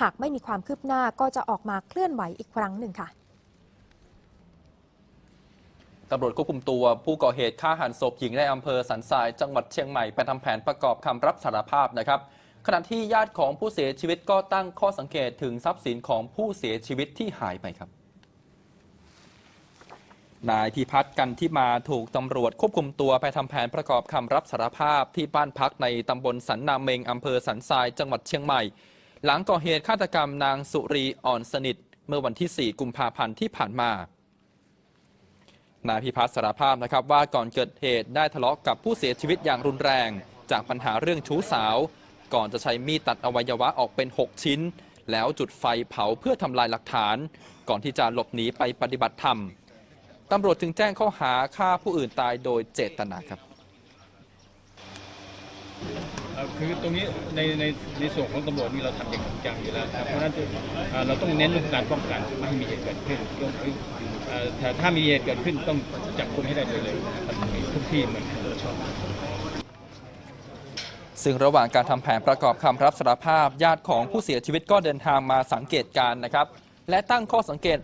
หากไม่มีความคืบหน้าก็จะออกมาเคลื่อนไหวอีกครั้งหนึ่งค่ะตำรวจควบคุมตัวผู้ก่อเหตุฆ่าหันศพหญิงในอำเภอสันทรายจังหวัดเชียงใหม่ไปทำแผนประกอบคำรับสารภาพนะครับขณะที่ญาติของผู้เสียชีวิตก็ตั้งข้อสังเกตถึงทรัพย์สินของผู้เสียชีวิตที่หายไปครับ นายพิพัฒน์กันที่มาถูกตำรวจควบคุมตัวไปทำแผนประกอบคำรับสารภาพที่บ้านพักในตำบลสันนาเมงอำเภอสันทรายจังหวัดเชียงใหม่ หลังก่อเหตุฆาตกรรมนางสุรีอ่อนสนิท เมื่อวันที่ 4 กุมภาพันธ์ที่ผ่านมานายพิพัฒน์สารภาพนะครับว่าก่อนเกิดเหตุได้ทะเลาะกับผู้เสียชีวิตอย่างรุนแรง จากปัญหาเรื่องชู้สาว ก่อนจะใช้มีดตัดอวัยวะออกเป็น 6 ชิ้น แล้วจุดไฟเผาเพื่อทำลายหลักฐาน ก่อนที่จะหลบหนีไปปฏิบัติธรรมตำรวจจึงแจ้งข้อหาฆ่าผู้อื่นตายโดยเจตนาครับ คือตรงนี้ในในในส่วนของตำรวจนี่เราทำอย่างจริงจังอยู่แล้วครับเพราะฉะนั้นเราต้องเน้นเรื่องการป้องกันไม่ให้มีเหตุเกิดขึ้นต้องเอ่อถ้าถ้ามีเหตุเกิดขึ้นต้องจับกุมให้ได้โดยเร็วทุกที่เหมือนกันซึ่งระหว่างการทำแผนประกอบคำรับสารภาพญาติของผู้เสียชีวิตก็เดินทางมาสังเกตการนะครับ และตั้งข้อสังเกต